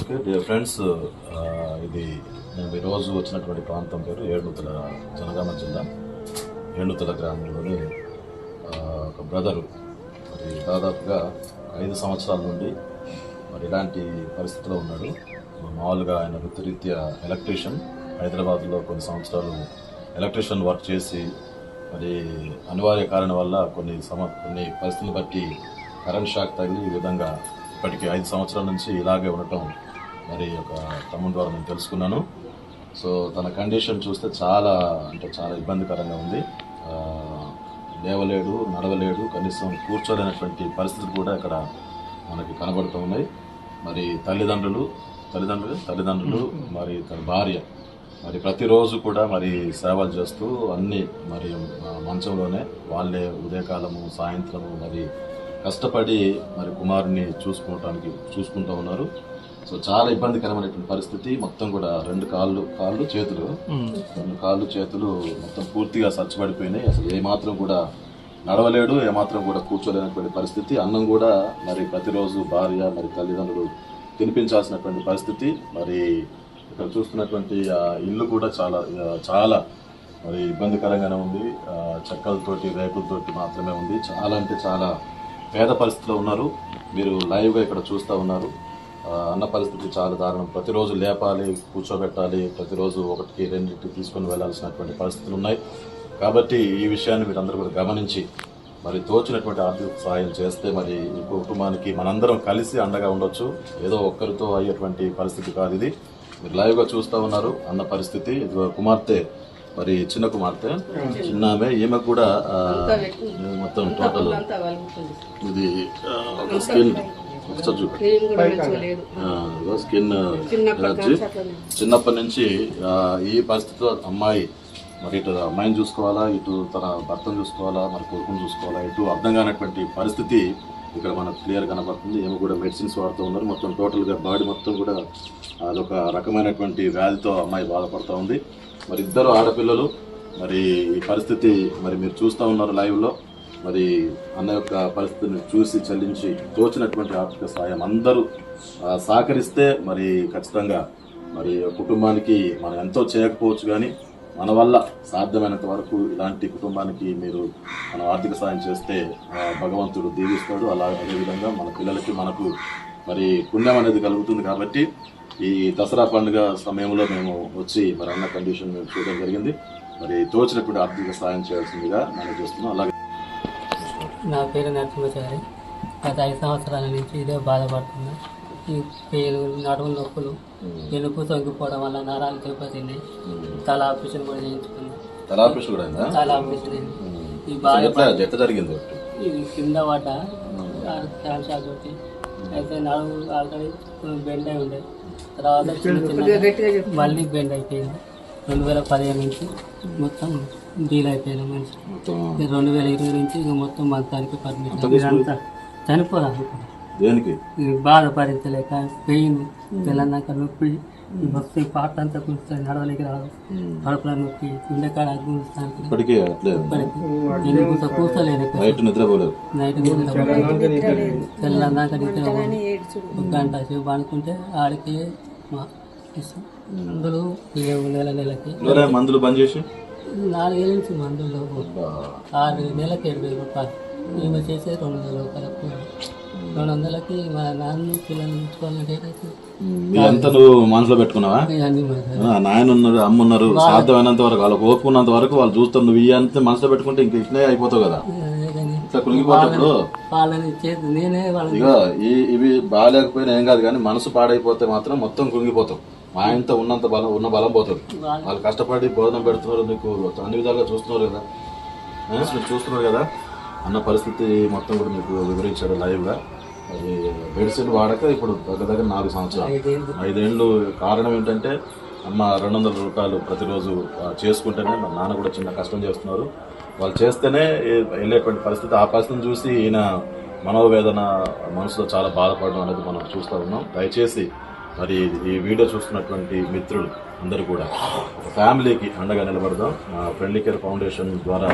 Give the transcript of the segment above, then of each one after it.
Okay dear friends ఇది మేము ఈరోజు వచ్చినటువంటి ప్రాంతం పేరు ఏడుతుల జనగామ జిల్లా. ఏడుతుల గ్రామంలోని ఒక బ్రదరు మరి దాదాపుగా ఐదు సంవత్సరాల నుండి మరి ఇలాంటి పరిస్థితిలో ఉన్నాడు. మామూలుగా ఆయన వృత్తిరీత్యా ఎలక్ట్రీషియన్ హైదరాబాద్లో కొన్ని సంవత్సరాలు ఎలక్ట్రీషియన్ వర్క్ చేసి మరి అనివార్య కారణం వల్ల కొన్ని సమ కొన్ని పరిస్థితిని బట్టి కరెంట్ షాక్ తగిలి ఈ విధంగా ఇప్పటికి ఐదు సంవత్సరాల నుంచి ఇలాగే ఉండటం మరి ఒక తమ్ముడు ద్వారా నేను తెలుసుకున్నాను. సో తన కండిషన్ చూస్తే చాలా అంటే చాలా ఇబ్బందికరంగా ఉంది. లేవలేడు నడవలేడు కనీసం కూర్చోలేనటువంటి పరిస్థితులు కూడా ఇక్కడ మనకి కనబడుతూ ఉన్నాయి. మరి తల్లిదండ్రులు తల్లిదండ్రులు తల్లిదండ్రులు మరి తన భార్య మరి ప్రతిరోజు కూడా మరి సేవలు చేస్తూ అన్ని మరి మంచంలోనే వాళ్ళే ఉదయకాలము సాయంత్రము మరి కష్టపడి మరి కుమారుని చూసుకోవటానికి చూసుకుంటూ ఉన్నారు. సో చాలా ఇబ్బందికరమైనటువంటి పరిస్థితి. మొత్తం కూడా రెండు కాళ్ళు కాళ్ళు చేతులు. రెండు కాళ్ళు చేతులు మొత్తం పూర్తిగా సచ్చబడిపోయినాయి అసలు ఏ మాత్రం కూడా నడవలేడు ఏమాత్రం కూడా కూర్చోలేనటువంటి పరిస్థితి. అన్నం కూడా మరి ప్రతిరోజు భార్య మరి తల్లిదండ్రులు తినిపించాల్సినటువంటి పరిస్థితి. మరి ఇక్కడ చూస్తున్నటువంటి ఆ ఇల్లు కూడా చాలా చాలా మరి ఇబ్బందికరంగానే ఉంది. చెక్కలతోటి రేకులతోటి మాత్రమే ఉంది. చాలా అంటే చాలా పేద పరిస్థితిలో ఉన్నారు. మీరు లైవ్గా ఇక్కడ చూస్తూ ఉన్నారు. అన్న పరిస్థితి చాలా దారుణం. ప్రతిరోజు లేపాలి కూర్చోబెట్టాలి ప్రతిరోజు ఒకటికి రెండింటికి తీసుకొని వెళ్ళాల్సినటువంటి పరిస్థితులు ఉన్నాయి. కాబట్టి ఈ విషయాన్ని మీరందరూ కూడా గమనించి మరి తోచినటువంటి ఆర్థిక సహాయం చేస్తే మరి ఈ కుటుంబానికి మనందరం కలిసి అండగా ఉండొచ్చు. ఏదో ఒక్కరితో అయ్యేటువంటి పరిస్థితి కాదు ఇది. మీరు లైవ్గా చూస్తూ ఉన్నారు అన్న పరిస్థితి. కుమార్తె మరి చిన్న కుమార్తె చిన్న ఆమె ఈమె కూడా మొత్తం టోటల్ ఇది స్కిన్ ఒకసారి స్కిన్ చిన్నప్పటి ఎలర్జీ. నుంచి చిన్నప్పటి ఈ పరిస్థితిలో అమ్మాయి మరి ఇటు అమ్మాయిని చూసుకోవాలా ఇటు తన భర్తను చూసుకోవాలా మరి కొడుకుని చూసుకోవాలా ఇటు అర్థం కానటువంటి పరిస్థితి ఇక్కడ మనకు క్లియర్ కనబడుతుంది. ఏమో కూడా మెడిసిన్స్ వాడుతూ ఉన్నారు. మొత్తం టోటల్గా బాడీ మొత్తం కూడా అదొక రకమైనటువంటి వ్యాధితో అమ్మాయి బాధపడుతూ ఉంది. మరి ఇద్దరు ఆడపిల్లలు మరి ఈ పరిస్థితి మరి మీరు చూస్తూ ఉన్నారు లైవ్లో మరి అన్న యొక్క పరిస్థితిని చూసి చెల్లించి తోచినటువంటి ఆర్థిక సాయం అందరూ సహకరిస్తే మరి ఖచ్చితంగా మరి కుటుంబానికి మనం ఎంతో చేయకపోవచ్చు కానీ మన వల్ల సాధ్యమైనంత వరకు ఇలాంటి కుటుంబానికి మీరు మనం ఆర్థిక సాయం చేస్తే భగవంతుడు దీవిస్తాడు. అలా అదేవిధంగా మన పిల్లలకి మనకు మరి పుణ్యం అనేది కలుగుతుంది కాబట్టి ఈ దసరా పండుగ సమయంలో మేము వచ్చి మరి అన్న కండిషన్ మేము చూడడం జరిగింది. మరి తోచినప్పుడు ఆర్థిక సాయం చేయాల్సిందిగా మనం చూస్తున్నాం. అలాగే నా పేరు నరసింహచారి. గత ఐదు సంవత్సరాల నుంచి ఇదే బాధపడుతున్నా. ఈ పేరు నడుము నొప్పులు ఎలుపు తొంగిపోవడం వల్ల నరాలు దెబ్బతిన్నాయి. తల ఆపరేషన్ కూడా చేయించుకున్నా. తల ఆపరేషన్ కూడా తల ఆపరేషన్ అయింది. ఈ బాధ జరిగింది ఇది కింద పడ్డ షాక్ అయితే నడుము ఆల్రెడీ బెండ్ అయి ఉండే. తర్వాత మళ్ళీ బెండ్ అయిపోయింది. రెండు వేల పదిహేను నుంచి మొత్తం డీల్ అయిపోయింది మనిషి రెండు వేల ఇరవై నుంచి ఇక మొత్తం మంచానికి పర్మిషన్ చనిపోదాం దేనికి? ఇది బాధ భరించలేక పెయిన్ తెల్లన్నాక నొప్పి ఈ పాట అంతా కూర్చొని నడవలేక రాదు కడుపులో నొప్పి గుండెకాడ గుంజుతానికి ఇప్పటికీ కూర్చోలేను. నైట్ నిద్రపోలేదు. నైట్ తెల్లన్నాక నిద్ర పోను. ఒక గంట సేపు అనుకుంటే ఆడికి. మందులు ఏడు నెల నెలకి. మందులు బంద్ చేసి? నాలుగేళ్ళ నుంచి మందులు ఆరు నెలకి ఏడు వేల రూపాయలు. మేము చేసేది రెండు వందల రూపాయలకు రెండు వందలకి మా నాన్న పిల్లల్ని ఉంచుకోవాలంటే నువ్వు మనసులో పెట్టుకున్నావా? నాయన ఉన్నారు అమ్మ ఉన్నారు సాధ్యమైనంత వరకు వాళ్ళకి ఓపుకున్నంత వరకు వాళ్ళు చూస్తారు నువ్వు ఇయ్యంత మనసులో పెట్టుకుంటే ఇంక ఇట్లే అయిపోతావు కదా. ఇట్లా ఇవి బాగాలేకపోయినా ఏం కాదు కానీ మనసు పాడైపోతే మాత్రం మొత్తం కులిగిపోతావు. మా ఆయనతో ఉన్నంత బలం ఉన్న బలం పోతుంది. వాళ్ళు కష్టపడి భోజనం పెడుతున్నారు నీకు అన్ని విధాలుగా చూస్తున్నారు కదా. చూస్తున్నారు కదా. అన్న పరిస్థితి మొత్తం కూడా మీకు వివరించాడు లైవ్గా. అది మెడిసిన్ వాడక ఇప్పుడు దగ్గర దగ్గర నాలుగు సంవత్సరాలు. ఐదేళ్ళు. కారణం ఏంటంటే అమ్మ రెండు వందల రూపాయలు ప్రతిరోజు చేసుకుంటేనే మా నాన్న కూడా చిన్న కష్టం చేస్తున్నారు. వాళ్ళు చేస్తేనే వెళ్ళేటువంటి పరిస్థితి ఆ పరిస్థితిని చూసి ఈయన మనోవేదన మనసులో చాలా బాధపడడం అనేది మనం చూస్తూ ఉన్నాం. దయచేసి మరి ఈ వీడియో చూస్తున్నటువంటి మిత్రులు అందరూ కూడా ఒక ఫ్యామిలీకి అండగా నిలబడదాం. మా ఫ్రెండ్లీ కేర్ ఫౌండేషన్ ద్వారా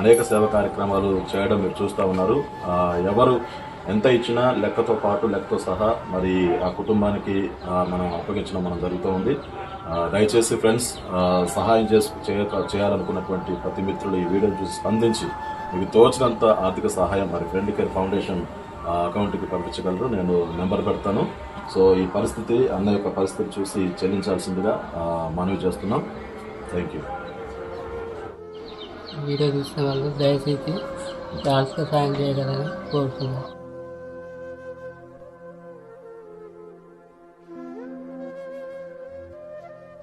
అనేక సేవా కార్యక్రమాలు చేయడం మీరు చూస్తూ ఉన్నారు. ఎవరు ఎంత ఇచ్చినా లెక్కతో పాటు లెక్కతో సహా మరి ఆ కుటుంబానికి మనం అప్పగించడం మనం జరుగుతూ ఉంది. దయచేసి ఫ్రెండ్స్ సహాయం చేసి చేయాలనుకున్నటువంటి ప్రతి మిత్రులు ఈ వీడియో చూసి స్పందించి మీకు తోచినంత ఆర్థిక సహాయం మరి ఫ్రెండ్ కేర్ ఫౌండేషన్ అకౌంట్కి పంపించగలరు. నేను నెంబర్ పెడతాను. సో ఈ పరిస్థితి అన్న యొక్క పరిస్థితి చూసి చెల్లించాల్సిందిగా మనవి చేస్తున్నాం. థ్యాంక్ యూ వీడియో చూసిన వాళ్ళు దయచేసి ఆర్థిక సాయం చేయగలని కోరుతున్నాను